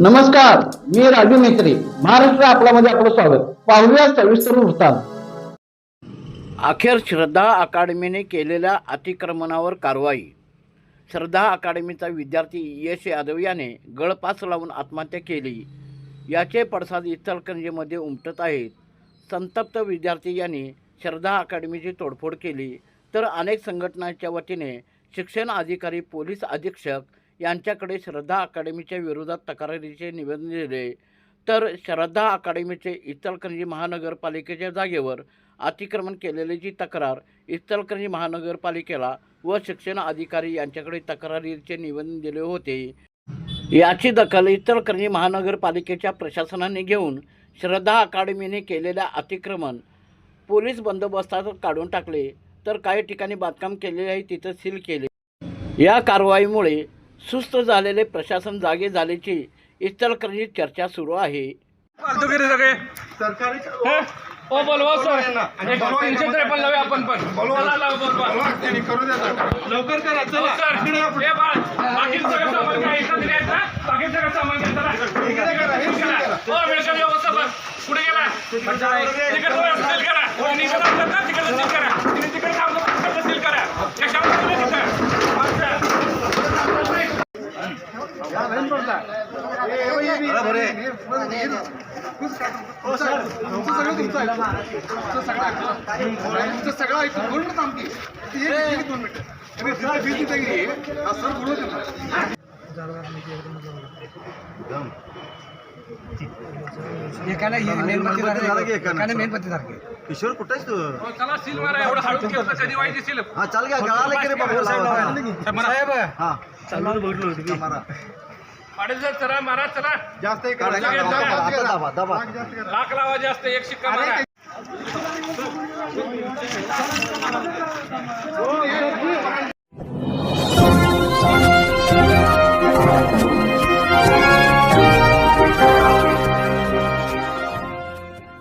नमस्कार मी राजू मेत्री महाराष्ट्र आपल्यामध्ये आपलं स्वागत. पाहूया सविस्तर वृत्तांत. अखेर श्रद्धा अकादमीने केलेल्या अतिक्रमणावर कारवाई. श्रद्धा अकादमीचा विद्यार्थी यश यादव याने गळपास लावून आत्महत्या केली. याचे पडसाद इचलकरंजीमध्ये उमटत आहेत. संतप्त विद्यार्थी यांनी श्रद्धा अकादमीची तोडफोड केली. तर अनेक संघटनांच्या वतीने शिक्षण अधिकारी पोलीस अधीक्षक यांच्याकडे श्रद्धा अकादमीच्या विरोधात तक्रारीचे निवेदन दिले. तर श्रद्धा अकादमीचे इचलकरंजी महानगरपालिकेच्या जागेवर अतिक्रमण केलेल्याची तक्रार इचलकरंजी महानगरपालिकेला व शिक्षण अधिकारी यांच्याकडे तक्रारीचे निवेदन दिले होते. याची दखल इचलकरंजी महानगरपालिकेच्या प्रशासनाने घेऊन श्रद्धा अकादमीने केलेल्या अतिक्रमण पोलीस बंदोबस्तात काढून टाकले तर काही ठिकाणी बांधकाम केलेले आहे तिथं सील केले. या कारवाईमुळे सुस्त झालेले प्रशासन जागे झाल्याची इचलकरंजीत चर्चा सुरू आहे. फालतूगिरी सगळे. सरकारी? ओ बोलवा सर. आणि एक बोलवा. तीनशे यांना. त्रेपन्न लावूया आपण पण. चला लाव बोलवा. बोलवा, त्यांनी करू द्या आता. लवकर करा चला. सर. इकडे या पुढे. हे बाळ बाकी सगळं सामान काय इथं दिले आहेत ना. बाकी सगळं सामान घ्या चला. इकडे करा, पुढे करा. गेला. व्यवस्था तिकडे करा तिकडे करा तिने तिकडे थांबलं तिकडे सील करा कशावर दिलं तिथं अच्छा. हो, सर. तुमचं सगळं. दोन मिनिटं दोन मिनिटं. किशोर कुठेस तू? हो, चला सील मारा. एवढं हळू केलं कधी व्हायची सील हा चाल घ्या गळाला की रे बाबा साहेब हा. मारा पाटील साहेब चला मारा चला जास्त करा. काढा, जास्त काढा, करा. आता दाबा दाबा भाग जास्त करा. लाख लावा जास्त एक शिक्का मारा